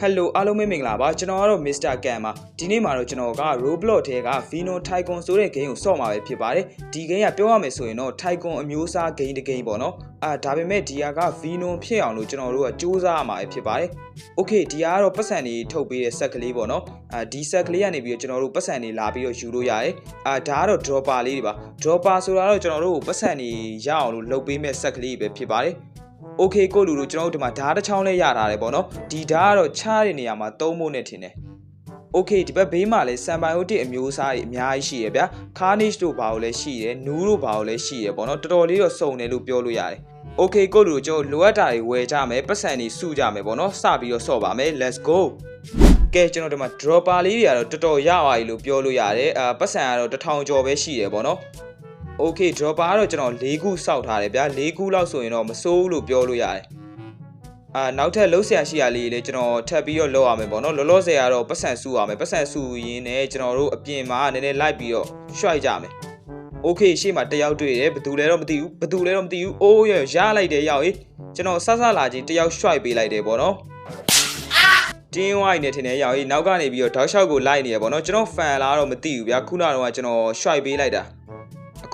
ဟယ်လိုအားလုံးပဲမင်္ဂလာပါကျွန်တော်ကတော့ Mr. Can ပါဒီနေ့မှာတော့ကျွန်တော်က Roblox ထဲက Vino Tycoon ဆိုတဲ့ game ကိုဆော့မှာပဲဖြစ်ပါတယ်ဒီ game ကပြောရမယ်ဆိုရင်တော့ Tycoon အမျိုးအစား game တစ် game ပေါ့နော်အာဒါပေမဲ့ဒီဟာက Vino ဖြစ်အောင်လို့ကျွန်တော်တို့ကစူးစမ်းရမှာပဲဖြစ်ပါတယ် Okay ဒီဟာကတော့ပတ်စံတွေထုတ်ပေးတဲ့ဆက်ကလေးပေါ့နော်အာဒီဆက်ကလေးကနေပြီးတော့ကျွန်တော်တို့ပတ်စံတွေလာပြီးတော့ယူလို့ရတယ်အာဒါကတော့ dropper လေးတွေပါ dropper ဆိုတာတော့ကျွန်တော်တို့ပတ်စံတွေရအောင်လို့လုပ်ပေးမဲ့ဆက်ကလေးပဲဖြစ်ပါတယ် โอเคကိုလူလူကျွန်တော်တို့ဒီမှာဓာတ်တစ်ချောင်းလေးရထားတယ်ပေါ့နော်ဒီဓာတ်ကတော့ချားတဲ့နေရာမှာသုံးဖို့နဲ့ထင်တယ်โอเคဒီဘက်ဘေးမှာလည်း symbiotic အမျိုးအစားတွေအများကြီးရှိရဗျာ carnage တို့ဘာလို့လဲရှိတယ် nu တို့ဘာလို့လဲရှိရပေါ့နော်တော်တော်လေးတော့စုံတယ်လို့ပြောလို့ရတယ်โอเคကိုလူလူကျွန်တော်လိုအပ်တာတွေဝယ်ကြမယ်ပတ်စံတွေစုကြမယ်ပေါ့နော်စပြီးတော့ဆော့ပါမယ် let's go ကဲကျွန်တော်ဒီမှာ dropper လေးတွေကတော့တော်တော်ရသွားပြီလို့ပြောလို့ရတယ်အာပတ်စံကတော့တစ်ထောင်ကျော်ပဲရှိတယ်ပေါ့နော် Okay dropper ကတော့ကျွန်တော်၄ခုစောက်ထားတယ်ဗျာ၄ခုလောက်ဆိုရင်တော့မစိုးဘူးလို့ပြောလို့ရတယ်အာနောက်ထပ်လှုပ်ရှားရှိရလေးလေးကျွန်တော်ထပ်ပြီးတော့လှုပ်ရမယ်ပေါ့နော်လောလောဆယ်ကတော့ပတ်စံစုရမယ်ပတ်စံစုရင်းနဲ့ကျွန်တော်တို့အပြင်မှာနည်းနည်းလိုက်ပြီးတော့ရွှိုက်ကြမယ် Okay ရှေ့မှာတယောက်တွေ့တယ်ဘယ်သူလဲတော့မသိဘူးဘယ်သူလဲတော့မသိဘူးအိုးရရလိုက်တယ်ရောက်ဟေးကျွန်တော်ဆဆလာချင်းတယောက်ရွှိုက်ပေးလိုက်တယ်ပေါ့နော်တင်းဝိုင်းနေထင်တယ်ရောက်ဟေးနောက်ကနေပြီးတော့တောက်လျှောက်ကိုလိုက်နေရပေါ့နော်ကျွန်တော်ဖန်လာတော့မသိဘူးဗျာခုနကတော့ကျွန်တော်ရွှိုက်ပေးလိုက်တာအ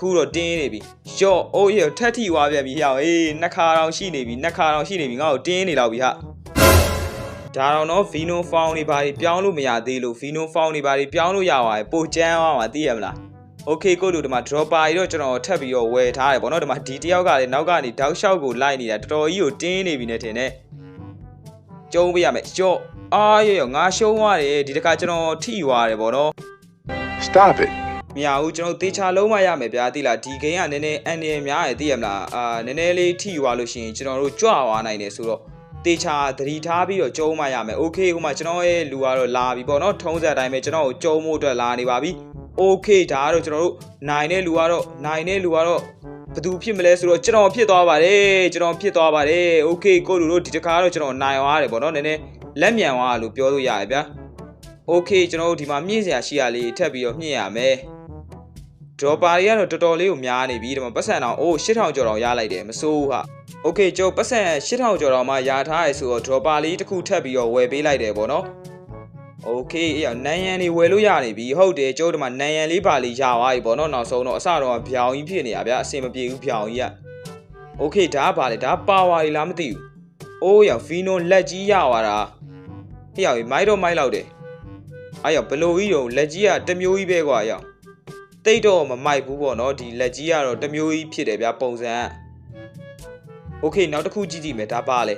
ခုတော့တင်းနေပြီရော့အိုးရော့ထက်ထီဝါပြန်ပြီဟောင်အေးနှစ်ခါတောင်ရှိနေပြီနှစ်ခါတောင်ရှိနေပြီငါ့ကိုတင်းနေတော့ပြီဟာဒါတော့နော် Vino Found တွေဘာတွေပြောင်းလို့မရသေးလို့ Vino Found တွေဘာတွေပြောင်းလို့ရပါတယ်ပိုကျန်းသွားမှာသိရမလား Okay ကိုတို့ဒီမှာ dropper ကြီးတော့ကျွန်တော်ထပ်ပြီးတော့ဝယ်ထားတယ်ဗောနော်ဒီမှာဒီတယောက်ကလည်းနောက်ကနေတောက်လျှောက်ကိုလိုက်နေတာတော်တော်ကြီးကိုတင်းနေပြီနဲ့ထင်တယ်ကျုံးပေးရမယ်ရှော့အာရရငါရှုံးသွားတယ်ဒီတခါကျွန်တော်ထိသွားတယ်ဗောနော် Stop it မရဘူးကျွန်တော်တေချာလုံးမရမယ်ဗျာသိလားဒီဂိမ်းကနည်းနည်းအန်ရများရယ်သိရမလားအာနည်းနည်းလေးထိသွားလို့ရှိရင်ကျွန်တော်တို့ကြွသွားနိုင်တယ်ဆိုတော့တေချာသတိထားပြီးတော့ကျုံးမရမယ်โอเคဟိုမှာကျွန်တော်ရဲ့လူကတော့လာပြီပေါ့နော်ထုံးစံအတိုင်းပဲကျွန်တော်ကိုကျုံးဖို့အတွက်လာနေပါပြီโอเคဒါကတော့ကျွန်တော်တို့နိုင်တဲ့လူကတော့နိုင်တဲ့လူကတော့ဘယ်သူဖြစ်မလဲဆိုတော့ကျွန်တော်ဖြစ်သွားပါတယ်ကျွန်တော်ဖြစ်သွားပါတယ်โอเคကိုလူတို့ဒီတစ်ခါတော့ကျွန်တော်နိုင်သွားတယ်ပေါ့နော်နည်းနည်းလက်မြန်သွားလို့ပြောလို့ရတယ်ဗျာโอเคကျွန်တော်တို့ဒီမှာမြင့်စရာရှိရလေးထပ်ပြီးတော့မြင့်ရမယ် ဒရောပါတွေကတော့တော်တော်လေးကိုများနေပြီဒီမှာပတ်စံအောင်အိုး8000ကျော်တောင်ရလိုက်တယ်မစိုးဘူးဟာโอเคကျုပ်ပတ်စံ8000ကျော်တောင်မှရထားရဆိုတော့ဒရောပါလေးတစ်ခုထပ်ပြီးတော့ဝယ်ပေးလိုက်တယ်ပေါ့နော်โอเคအဲ့ရနန်ရန်တွေဝယ်လို့ရနေပြီဟုတ်တယ်ကျုပ်ဒီမှာနန်ရန်လေးပါလေးရသွားပြီပေါ့နော်နောက်ဆုံးတော့အစတော့ဗျောင်ကြီးဖြစ်နေရဗျာအဆင်မပြေဘူးဗျောင်ကြီးကโอเคဒါကပါလေဒါပါဝါတွေလားမသိဘူးအိုးရဖီနိုလက်ကြီးရသွားတာဟေ့ရမိုက်တော့မိုက်လောက်တယ်အဲ့ရဘလိုကြီးတော့လက်ကြီးကတစ်မျိုးကြီးပဲကွာအရောက် တိတ်တော့မမိုက်ဘူးပေါ့နော်ဒီလက်ကြီးကတော့တစ်မျိုးကြီးဖြစ်တယ်ဗျာပုံစံကโอเคနောက်တစ်ခုကြည့်ကြည့်မယ်ဒါပါလေ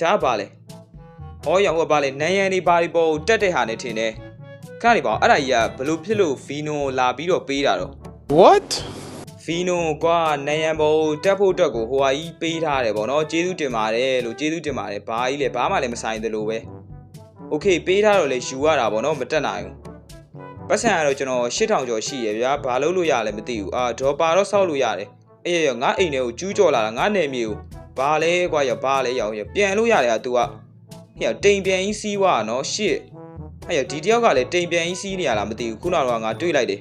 ဒါပါလေဟောရောင်ကပါလေနန်ရန်နေပါဒီပေါ်တက်တဲ့ဟာနဲ့ထင်တယ်ခဏနေပါဦးအဲ့ဒါကြီးကဘလို့ဖြစ်လို့ဗီနိုလာပြီးတော့ပေးတာတော့ What? ဗီနိုကွာနန်ရန်ပေါ်တက်ဖို့အတွက်ကိုဟိုဟာကြီးပေးထားတယ်ပေါ့နော်ကျေးဇူးတင်ပါတယ်လို့ကျေးဇူးတင်ပါတယ်ဘာကြီးလဲဘာမှလည်းမဆိုင်သလိုပဲโอเคပေးထားတော့လေယူရတာပေါ့နော်မတက်နိုင်ဘူး ပတ်စံကတော့ကျွန်တော်8000ကျော်ရှိရဗျာဘာလို့လို့ရလဲမသိဘူးအာဒေါ်ပါတော့စောက်လို့ရတယ်အေးရငါအိမ်ထဲကိုကျူးကျော်လာတာငါနယ်မြေကိုဘာလဲကွာရဘာလဲရောင်ရပြန်လို့ရတယ်อ่ะ तू ကဟဲ့တိမ်ပြန်ကြီးစီးွားနော်ရှစ်ဟဲ့ဒီတယောက်ကလည်းတိမ်ပြန်ကြီးစီးနေရလားမသိဘူးခုနကတော့ငါတွေ့လိုက်တယ်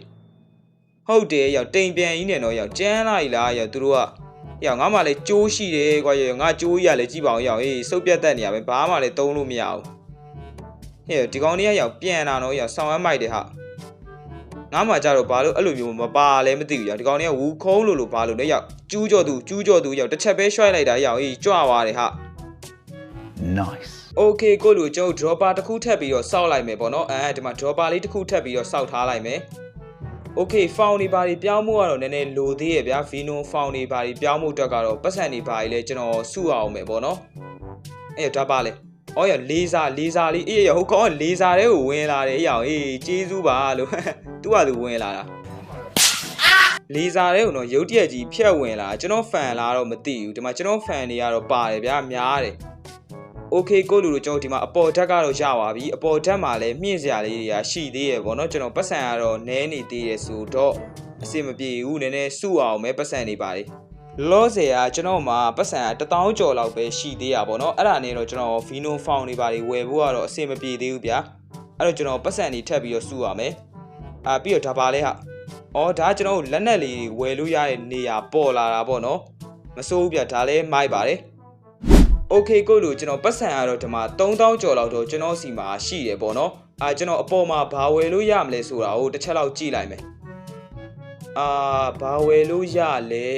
ဟုတ်တယ်ရောက်တိမ်ပြန်ကြီးနဲ့တော့ရောက်ကျန်းလိုက်လားရောက်သူတို့ကရောက်ငါမှလည်းကြိုးရှိတယ်ကွာရငါကြိုးကြီးကလည်းကြည့်ပါအောင်ရောက်အေးစုပ်ပြတ်တက်နေရပဲဘာမှလည်းသုံးလို့မရဘူးဟဲ့ဒီကောင်လေးကရောက်ပြန်လာတော့ရောက်ဆောင်းဝမ်းမိုက်တယ်ဟာ ငါမှကြတော့ဘာလို့အဲ့လိုမျိုးမပါလဲမသိဘူးရောက်ဒီကောင်တွေကဝူခုံးလို့လို့ဘာလို့လဲရောက်ကျူးကြော်သူကျူးကြော်သူရောက်တစ်ချက်ပဲရွှိုက်လိုက်တာရောက်အေးကြွသွားတယ်ဟာ Nice. Okay ကိုလူကျုပ် dropper တစ်ခုထပ်ပြီးတော့စောက်လိုက်မယ်ပေါ့နော်အဲဒီမှာ dropper လေးတစ်ခုထပ်ပြီးတော့စောက်ထားလိုက်မယ် Okay found တွေဘာတွေပြောင်းမှုကတော့နည်းနည်းလိုသေးရဲ့ဗျာ Vino found တွေဘာတွေပြောင်းမှုအတွက်ကတော့ပတ်စံတွေဘာတွေလဲကျွန်တော်စုအောင်မယ်ပေါ့နော်အဲ့ဒါပါလေအော်ရလေးစားလေးစားလေးအေးရဟိုကောင်ကလေးစားတဲ့ကိုဝင်လာတယ်အေးအောင်အေးကျေးဇူးပါလို့ သူ့ဟာသူဝင်လာတာ လေးစားတဲ့ကတော့ရုတ်တရက်ကြီးဖြတ်ဝင်လာကျွန်တော်ဖန်လာတော့မသိဘူးဒီမှာကျွန်တော်ဖန်တွေကတော့ပါတယ်ဗျာများတယ်โอเคကိုလူတို့ကျွန်တော်ဒီမှာအပေါ်ဓာတ်ကတော့ရပါပြီအပေါ်ဓာတ်မှာလည်းမြင့်စရာလေးတွေကရှိသေးရယ်ဗောနော်ကျွန်တော်ပတ်စံကတော့နဲနေသေးရယ်ဆိုတော့အဆင်မပြေဘူးနည်းနည်းစုအောင်ပဲပတ်စံနေပါလေလောဆယ်ကကျွန်တော်မှာပတ်စံက1000ကျော်လောက်ပဲရှိသေးရပါဘောเนาะအဲ့ဒါနဲ့တော့ကျွန်တော် Vino Found တွေပါတွေဝယ်ဖို့ကတော့အဆင်မပြေသေးဘူးဗျာအဲ့တော့ကျွန်တော်ပတ်စံတွေထပ်ပြီးတော့စုရမယ် အာပြီးတော့ဒါပါလဲဟာအော်ဒါကျွန်တော်တို့လက်နက်လေးတွေဝယ်လို့ရတဲ့နေရာပေါ်လာတာပေါ့နော်မစိုးဘူးဗျဒါလည်းမိုက်ပါတယ်โอ okay ကိုလူကျွန်တော်ပတ်စံရတော့ဒီမှာ3000ကျော်လောက်တော့ကျွန်တော်စီမှာရှိတယ်ပေါ့နော်အာကျွန်တော်အပေါ်မှာဘာဝယ်လို့ရမလဲဆိုတာကိုတစ်ချက်လောက်ကြည့်လိုက်မယ်အာဘာဝယ်လို့ရလဲ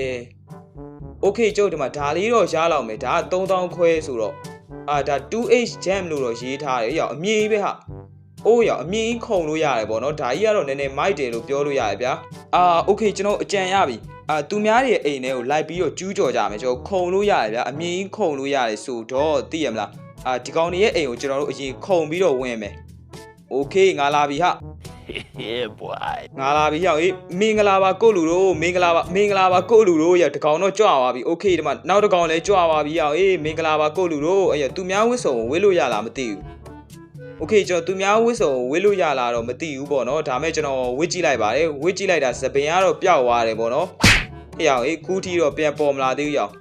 okay ကျုပ်ဒီမှာဒါလေးတော့ရလောက်မယ်ဒါက3000ခွဲဆိုတော့အာဒါ 2h jam လို့တော့ရေးထားတယ်ရောက်အမြင့်ကြီးပဲဟာ အိုးရောက်အမြင့်ကြီးခုံလို့ရတယ်ပေါ့နော်ဒါကြီးကတော့နည်းနည်းမိုက်တယ်လို့ပြောလို့ရတယ်ဗျာအာ okay ကျွန်တော်အကြံရပြီအာသူများတွေရဲ့အိမ်ထဲကိုလိုက်ပြီးတော့ကျူးကြော်ကြမယ်ကျွန်တော်ခုံလို့ရတယ်ဗျာအမြင့်ကြီးခုံလို့ရတယ်ဆိုတော့သိရမလားအာဒီကောင်တွေရဲ့အိမ်ကိုကျွန်တော်တို့အရင်ခုံပြီးတော့ဝင်မယ် okay ငါလာပြီဟာ Yeah, boy. ငါလာပြီရောက်အေးမင်္ဂလာပါကိုလူတို့မင်္ဂလာပါမင်္ဂလာပါကိုလူတို့ရတကောင်တော့ကြွသွားပြီโอเคဒီမှာနောက်တကောင်လည်းကြွသွားပြီရောက်အေးမင်္ဂလာပါကိုလူတို့အဲ့ရသူများဝစ်စုံကိုဝစ်လို့ရလားမသိဘူး โอเคကျွန်တော်သူများဝစ်စုံကိုဝစ်လို့ရလားတော့မသိဘူးပေါ့နော်ဒါမဲ့ကျွန်တော်ဝစ်ကြည့်လိုက်ပါတယ်ဝစ်ကြည့်လိုက်တာသပင်ကတော့ပျောက်သွားတယ်ပေါ့နော်ဟေ့ရောက်အေးကူးထီတော့ပြန်ပေါ်မလာသေးဘူးရောက်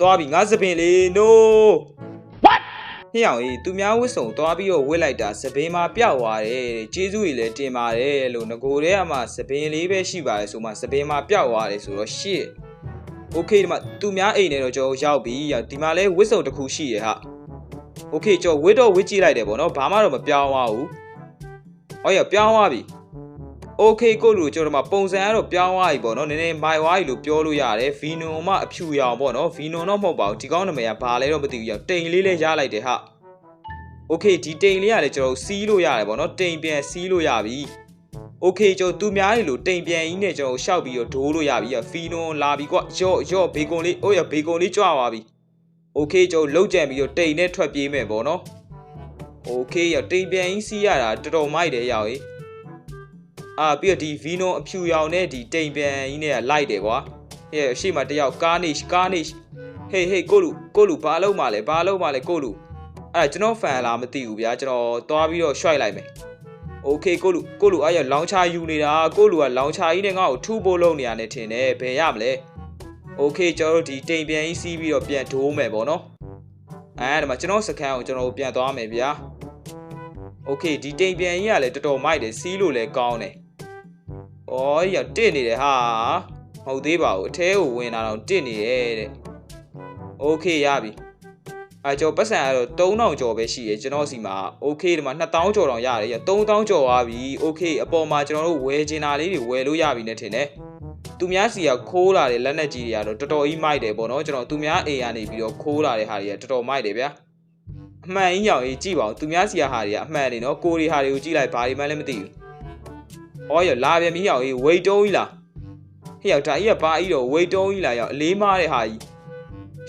သွားပြီငါသပင်လေး no ဟေ့အောင်အေးသူများဝစ်စုံသွားပြီးတော့ဝစ်လိုက်တာစပင်းမှာပျောက်သွားတယ်တဲ့ကျေးဇူးတွေလည်းတင်ပါတယ်လို့ငကိုတဲ့ကမှစပင်းလေးပဲရှိပါတယ်ဆိုမှစပင်းမှာပျောက်သွားတယ်ဆိုတော့ရှစ်โอเคဒီမှာသူများအိမ်နဲ့တော့ကျွန်တော်ရောက်ပြီဒီမှာလဲဝစ်စုံတစ်ခုရှိရဟာ โอเคကျွန်တော်ဝစ်တော့ဝစ်ကြည့်လိုက်တယ်ပေါ့နော်ဘာမှတော့မပြောင်းသွားဘူးဟောရပြောင်းသွားပြီโอเคကိုလူကျွန်တော်ဒီမှာပုံစံကတော့ပြောင်းသွားပြီပေါ့နော်နည်းနည်းမိုင်သွားပြီလို့ပြောလို့ရတယ်ဗီနွန်မှအဖြူရောင်ပေါ့နော်ဗီနွန်တော့မဟုတ်ပါဘူးဒီကောင်းနာမည်ကဘာလဲတော့မသိဘူးရောက်တိမ်လေးလဲရလိုက်တယ်ဟာ โอเคဒီတိမ်လေးကလည်းကျွန်တော်တို့စီးလို့ရတယ်ဗောနော်တိမ်ပြန်စီးလို့ရပြီโอเคကျွန်တော်သူများတွေလို့တိမ်ပြန်ကြီးနဲ့ကျွန်တော်ရှောက်ပြီးတော့ဒိုးလို့ရပြီဖီနွန်လာပြီကွာရော့ရော့ဘေကွန်လေးအိုးရဘေကွန်လေးကြွသွားပြီ โอเคကျွန်တော်လှုပ်ကြံပြီးတော့တိမ်နဲ့ထွက်ပြေးမယ်ဗောနော်โอเคရတိမ်ပြန်ကြီးစီးရတာတော်တော်မိုက်တယ်ရောက်ရေးအာပြီးတော့ဒီဗီနွန်အဖြူရောင်နဲ့ဒီတိမ်ပြန်ကြီးနဲ့လိုက်တယ်ကွာဟဲ့ရှေ့မှာတယောက်ကားနေကားနေဟေးဟေးကိုလူကိုလူဘာလုံးမလဲဘာလုံးမလဲကိုလူ အဲ့ဒါကျွန်တော်ဖန်လားမသိဘူးဗျာကျွန်တော်သွားပြီးတော့ short လိုက်မယ်โอเคကိုလူကိုလူအဲ့ရလောင်းချာယူနေတာကိုလူကလောင်းချာကြီးနဲ့ငါ့ကိုထူဖို့လုပ်နေရတယ်ထင်တယ်ဘယ်ရမလဲ โอเคကျွန်တော်တို့ဒီတိမ်ပြန်ကြီးစီးပြီးတော့ပြန်ဒိုးမယ်ပေါ့နော်အဲ့ဒါမှကျွန်တော်စကန်ကိုကျွန်တော်ပြန်သွားမယ်ဗျာโอเคဒီတိမ်ပြန်ကြီးကလည်းတော်တော်မိုက်တယ်စီးလို့လည်းကောင်းတယ်ဩရတစ်နေတယ်ဟာမဟုတ်သေးပါဘူးအထဲကိုဝင်လာတော့တစ်နေတယ်တဲ့โอเคရပြီ အဲကျွန်တော်ပတ်စံကတော့3000ကျော်ပဲရှိရကျွန်တော်စီမှာ okay ဒီမှာ2000ကျော်တောင်ရတယ်ရ3000ကျော်သွားပြီ okay အပေါ်မှာကျွန်တော်တို့ဝယ်ချင်တာလေးတွေဝယ်လို့ရပြီနဲ့ထင်တယ် သူများစီကခိုးလာတဲ့လက်နက်ကြီးတွေကတော့တော်တော်ကြီးမိုက်တယ်ပေါ့နော်ကျွန်တော်သူများအိမ်ကနေပြီးတော့ခိုးလာတဲ့ဟာတွေကတော်တော်မိုက်တယ်ဗျာအမှန်ကြီးရောင်ကြီးကြည့်ပါဦးသူများစီကဟာတွေကအမှန်နေနော်ကိုရီဟာတွေကိုကြည့်လိုက်ဘာတွေမှလည်းမသိဘူးဩရလာပြန်ပြီးရောင်ကြီးဝေတုံးကြီးလားဟေ့ရောက်ဒါကြီးကဘာကြီးတော့ဝေတုံးကြီးလားရောက်အလေးမားတဲ့ဟာကြီး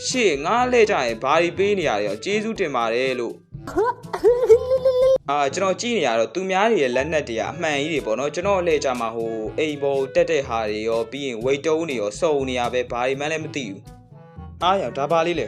ရှေ့ငားလဲကြရင်ဘာတွေပေးနေရလဲရောကျေးဇူးတင်ပါတယ်လို့ အာကျွန်တော်ကြည့်နေရတော့သူများတွေရဲ့လက်နက်တွေကအမှန်ကြီးတွေပေါ့နော်ကျွန်တော်အလဲကြမှာဟိုအိမ်ပေါ်တက်တဲ့ဟာတွေရောပြီးရင်ဝိတ်တုံးတွေရောစုံနေရပဲဘာတွေမှလည်းမသိဘူးအားရောဒါပါလေးလေ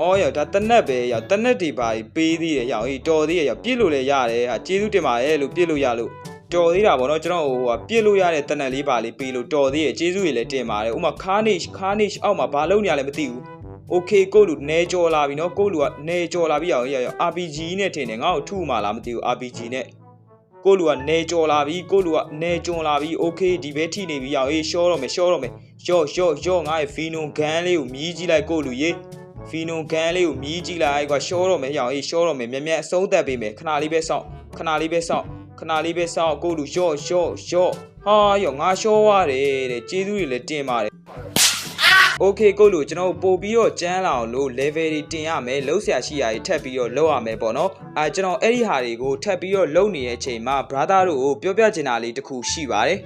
အော်ရောဒါတနက်ပဲရောတနက်တွေဘာတွေပေးသေးတယ်ရောအေးတော်သေးရရောပြစ်လို့လည်းရတယ်ဟာကျေးဇူးတင်ပါတယ်လို့ပြစ်လို့ရလို့တော်သေးတာပေါ့နော်ကျွန်တော်ဟိုဟာပြစ်လို့ရတဲ့တနက်လေးပါလေးပေးလို့တော်သေးရဲ့ကျေးဇူးတွေလည်းတင်ပါတယ်ဥမာ carnage carnage အောက်မှာဘာလုပ်နေရလဲမသိဘူး okay ကိုလူနေကြော်လာပြီနော်ကိုလူကနေကြော်လာပြီအောင်ရရ RPG နဲ့ထင်တယ်ငါ့ကိုထုမှလားမသိဘူး RPG နဲ့ကိုလူကနေကြော်လာပြီကိုလူကနေကျွံလာပြီ okay ဒီပဲထိနေပြီအောင်အေးရှော့တော့မယ်ရှော့တော့မယ်ရှော့ရှော့ရှော့ငါ့ရဲ့ဖီနွန်ဂန်လေးကိုမြည်ကြည့်လိုက်ကိုလူရေဖီနွန်ဂန်လေးကိုမြည်ကြည့်လိုက်ကွာရှော့တော့မယ်အောင်အေးရှော့တော့မယ်မြက်မြက်အဆုံးသက်ပေးမယ်ခဏလေးပဲစောင့်ခဏလေးပဲစောင့်ခဏလေးပဲစောင့်ကိုလူရှော့ရှော့ရှော့ဟာရောငါရှော့ရတယ်တဲ့ကျေးဇူးတွေလည်းတင်ပါတယ် okay ကိုလို့ကျွန်တော်ပို့ပြီးတော့ကြမ်းလာအောင်လို့ level တွေတင်ရမယ်လုံးဆရာရှိရာတွေထပ်ပြီးတော့လောက်ရမယ်ပေါ့နော်အဲကျွန်တော်အဲ့ဒီဟာတွေကိုထပ်ပြီးတော့လုပ်နေတဲ့အချိန်မှာ brother တို့ကိုပြောပြချင်တာလေးတစ်ခုရှိပါတယ်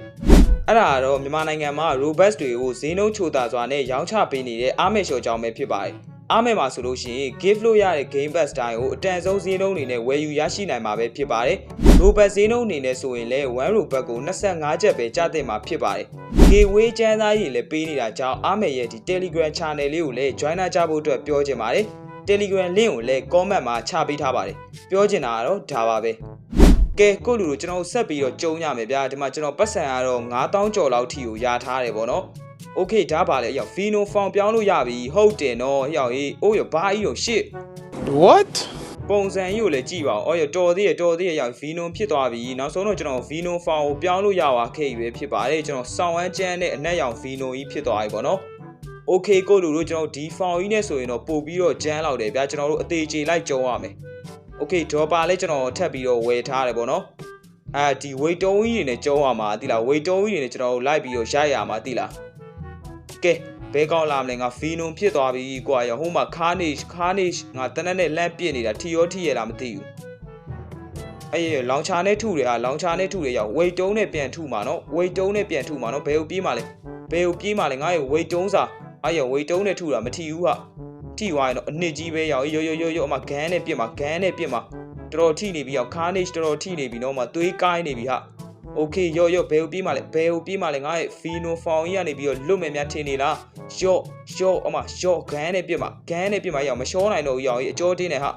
အဲ့ဒါကတော့မြန်မာနိုင်ငံမှာ robust တွေကိုဈေးနှုန်းချိုသာစွာနဲ့ရောင်းချပေးနေတဲ့အားမဲ့လျှော်ကြောင်းပဲဖြစ်ပါတယ် အားမယ်မှာဆိုလို့ရှိရင် give လို့ရတဲ့ game pass တိုင်းကိုအတန်ဆုံးဈေးနှုန်းအနေနဲ့ဝယ်ယူရရှိနိုင်မှာပဲဖြစ်ပါတယ်။ robot ဈေးနှုန်းအနေနဲ့ဆိုရင်လည်း1 robot ကို25ကျပ်ပဲကျသင့်မှာဖြစ်ပါတယ်။ gateway ကျန်းသားရည်လည်းပေးနေတာကြောင့်အားမယ်ရဲ့ဒီ Telegram channel လေးကိုလည်း joiner ကြဖို့အတွက်ပြောချင်ပါတယ်။ Telegram link ကိုလည်း comment မှာချပေးထားပါတယ်။ပြောချင်တာကတော့ဒါပါပဲ။ကဲကိုလူတို့ကျွန်တော်ဆက်ပြီးတော့ကြုံရမယ်ဗျာဒီမှာကျွန်တော်ပတ်စံကတော့9000ကျော်လောက်ထိကိုရထားတယ်ပေါ့နော်။ โอเคဒါပါလေရောက်ဖီနိုဖောင်ပြောင်းလို့ရပြီဟုတ်တယ်နော်ရောက်ရေးအိုးရဘာကြီးရောရှစ် What? ပုံစံကြီးကိုလည်းကြည့်ပါဦးအော်ရတော်သေးရတော်သေးရရောက်ဗီနိုဖြစ်သွားပြီနောက်ဆုံးတော့ကျွန်တော်ဗီနိုဖောင်ကိုပြောင်းလို့ရပါခဲ့ပြီပဲဖြစ်ပါတယ်ကျွန်တော်ဆောင်းဝမ်းကျန်းနဲ့အနက်ရောင်ဗီနိုကြီးဖြစ်သွားပြီပေါ့နော် okay ကိုလူတို့ကျွန်တော်တို့ဒီ file ကြီးနဲ့ဆိုရင်တော့ပို့ပြီးတော့ဂျမ်းလောက်တယ်ဗျာကျွန်တော်တို့အသေးချေလိုက်ကြုံရမယ် okay dropper လေးကျွန်တော်ထပ်ပြီးတော့ဝယ်ထားတယ်ပေါ့နော်အဲဒီ weight တုံးကြီးတွေနဲ့ကြုံရမှာတိလား weight တုံးကြီးတွေနဲ့ကျွန်တော်တို့လိုက်ပြီးတော့ရိုက်ရမှာတိလား ကဲဘဲကောင်းလာမလဲငါ phenom ဖြစ်သွားပြီကွာရဟိုမှာ carnage carnage ငါတနက်နဲ့လန့်ပြစ်နေတာထီရောထီရလားမသိဘူးအေးလောင်ချာနဲ့ထုတယ်ဟာလောင်ချာနဲ့ထုတယ်ရောက် weight တုံးနဲ့ပြန်ထုမှာနော် weight တုံးနဲ့ပြန်ထုမှာနော်ဘယ်ကိုပြေးမှာလဲဘယ်ကိုပြေးမှာလဲငါရဲ့ weight တုံးစာအဲ့ရ weight တုံးနဲ့ထုတာမထီဘူးဟာထိသွားရင်တော့အနှစ်ကြီးပဲရောက်ရိုးရိုးရိုးရိုးအမဂန်းနဲ့ပြစ်မှာဂန်းနဲ့ပြစ်မှာတော်တော်ထိနေပြီရောက် carnage တော်တော်ထိနေပြီနော်မသွေးကိုင်းနေပြီဟာ โอเคရော့ရော့ဘယ်ကိုပြေးမှာလဲဘယ်ကိုပြေးမှာလဲငါရဲ့ pheno form ကြီးကနေပြီးတော့လွတ်မယ်များထင်နေလားရော့ရော့အမရော့ဂန်းနဲ့ပြစ်မှာဂန်းနဲ့ပြစ်မှာရောက်မရှောနိုင်တော့ဘူးရောက်ကြီးအကျော်တင်းနေဟာ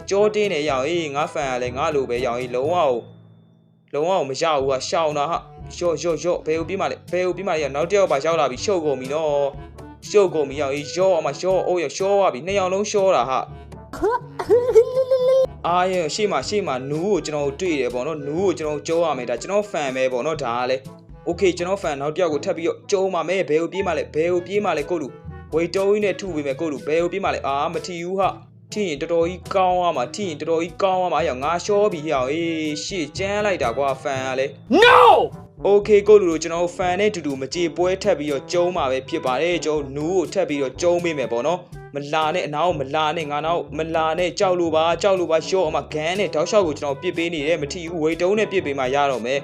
အကျော်တင်းနေရောက်ကြီးငါဖန်ကလည်းငါလိုပဲရောက်ကြီးလုံးဝကိုလုံးဝကိုမရဘူးဟာရှောင်းတာဟာရော့ရော့ရော့ဘယ်ကိုပြေးမှာလဲဘယ်ကိုပြေးမှာလဲရောက်နောက်တစ်ယောက်ပါရောက်လာပြီရှုပ်ကုန်ပြီနော်ရှုပ်ကုန်ပြီရောက်ကြီးရော့အမရော့အိုးရော့ရှောသွားပြီနှစ်ယောက်လုံးရှောတာဟာ အားရရှေ့မှာရှေ့မှာနူးကိုကျွန်တော်တို့တွေ့တယ်ပေါ့နော်နူးကိုကျွန်တော်ကြောရမယ်ဒါကျွန်တော်ဖန်ပဲပေါ့နော်ဒါကလည်းโอเคကျွန်တော်ဖန်နောက်တစ်ယောက်ကိုထပ်ပြီးတော့ကျုံပါမယ်ဘယ်ကိုပြေးမှလဲဘယ်ကိုပြေးမှလဲကိုလူဝေတိုးကြီးနဲ့ထုပေးမယ်ကိုလူဘယ်ကိုပြေးမှလဲအာမထီဘူးဟာထိရင်တော်တော်ကြီးကောင်းသွားမှာထိရင်တော်တော်ကြီးကောင်းသွားမှာအဲ့ရောက်ငါရှောပြီးဟောအေးရှေ့ကျန်းလိုက်တာကွာဖန်ကလည်း No! โอเคကိုလူတို့ကျွန်တော်တို့ဖန်နဲ့တူတူမကြေပွဲထပ်ပြီးတော့ကျုံမှာပဲဖြစ်ပါတယ်ကျွန်တော်နူးကိုထပ်ပြီးတော့ကျုံပေးမယ်ပေါ့နော်မလာနဲ့အနားကိုမလာနဲ့ငါနောက်မလာနဲ့ကြောက်လို့ပါကြောက်လို့ပါရှော့အမဂန်းနဲ့တောက်လျှောက်ကိုကျွန်တော်ပြစ်ပေးနေတယ်မထီဘူးဝေတုံးနဲ့ပြစ်ပေးမှရတော့မယ်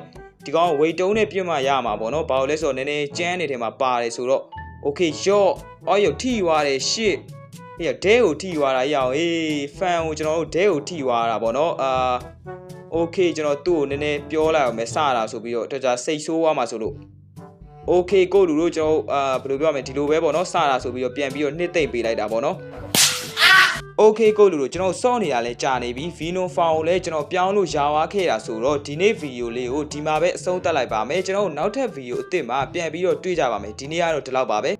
ဒီကောင်ကဝေတုံးနဲ့ပြစ်မှရမှာပေါ့နော်ဘာလို့လဲဆိုတော့နည်းနည်းကျန်းနေတယ်မှာပါတယ်ဆိုတော့โอเคရော့အော်ယထိသွားတယ်ရှစ်ဟေ့ဒဲကိုထိသွားတာရအောင်အေးဖန်ကိုကျွန်တော်တို့ဒဲကိုထိသွားတာပေါ့နော်အာ โอเคကျွန်တော်သူ့ကိုနည်းနည်းပြောလိုက်အောင်မယ်စတာဆိုပြီးတော့တော်ကြာစိတ်ဆိုးသွားမှာဆိုလို့ โอเคကိုလူတို့ကျွန်တော်အာဘယ်လိုပြောရမလဲဒီလိုပဲပေါ့နော်စတာဆိုပြီးတော့ပြန်ပြီးတော့နှစ်သိမ့်ပေးလိုက်တာပေါ့နော်โอเคကိုလူတို့ကျွန်တော်စော့နေတာလဲကြာနေပြီ Vino File ကိုလည်းကျွန်တော်ပြောင်းလို့ယာဝါခဲ့တာဆိုတော့ဒီနေ့ဗီဒီယိုလေးကိုဒီမှာပဲအဆုံးသတ်လိုက်ပါမယ်ကျွန်တော်တို့နောက်ထပ်ဗီဒီယိုအသစ်မှာပြန်ပြီးတော့တွေ့ကြပါမယ်ဒီနေ့ကတော့ဒီလောက်ပါပဲ